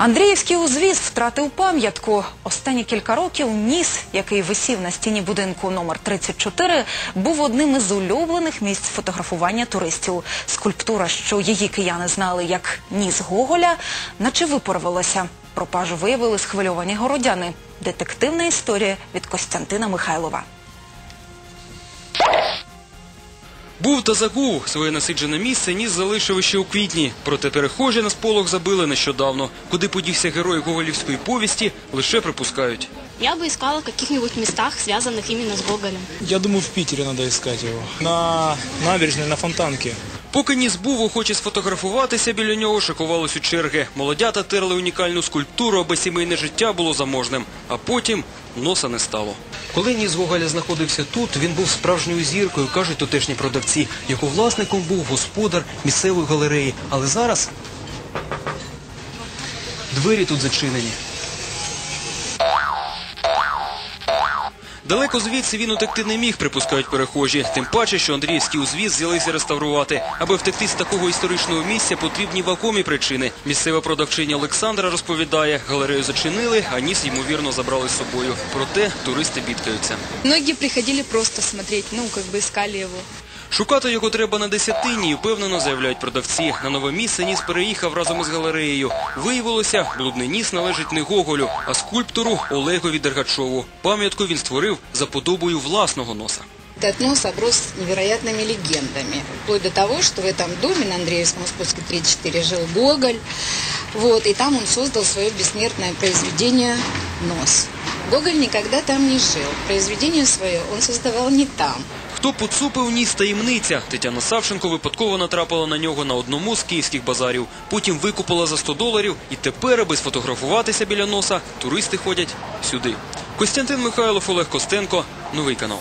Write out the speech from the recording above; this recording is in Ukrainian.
Андріївський узвіз втратив пам'ятку. Останні кілька років ніс, який висів на стіні будинку номер 34, був одним із улюблених місць фотографування туристів. Скульптура, що її кияни знали як ніс Гоголя, наче випарвалася. Пропажу виявили схвильовані городяни. Детективна історія від Костянтина Михайлова. Був та загув. Своє насиджене місце ніс залишив ще у квітні. Проте перехожі на сполох забили нещодавно. Куди подівся герой гоголівської повісті, лише припускають. Я бы искала в каких-нибудь местах, связанных именно с Гоголем. Я думаю, в Питере надо искать его. На набережной, на Фонтанке. Поки ніс був охоче сфотографуватися, біля нього шикувались у черги. Молодята терли унікальну скульптуру, аби сімейне життя було заможним. А потім носа не стало. Коли ніс Гоголя знаходився тут, він був справжньою зіркою, кажуть тутешні продавці. Його власником був господар місцевої галереї. Але зараз двері тут зачинені. Далеко звідси він утекти не міг, припускають перехожі. Тим паче, що Андріївський узвіз взялися реставрувати. Аби втекти з такого історичного місця, потрібні вакомі причини. Місцева продавчиня Олександра розповідає, галерею зачинили, а ніс, ймовірно, забрали з собою. Проте туристи бідкаються. Многі приходили просто смотреть, ну, бы искали его. Шукати його треба на десятині, і впевнено заявляють продавці. На нове місце ніс переїхав разом із галереєю. Виявилося, блудний ніс належить не Гоголю, а скульптору Олегові Дергачову. Пам'ятку він створив за подобою власного носа. Этот нос оброс невероятными легендами. Вплоть до того, что в этом доме на Андреевском спуске 34 жил Гоголь. Вот, и там он создал свое бессмертное произведение «Нос». Гоголь никогда там не жил. Произведение свое он создавал не там. Хто поцупив ніс таємниця? Тетяна Савченко випадково натрапила на нього на одному з київських базарів. Потім викупила за 100 доларів і тепер, аби сфотографуватися біля носа, туристи ходять сюди. Костянтин Михайлов, Олег Костенко, новий канал.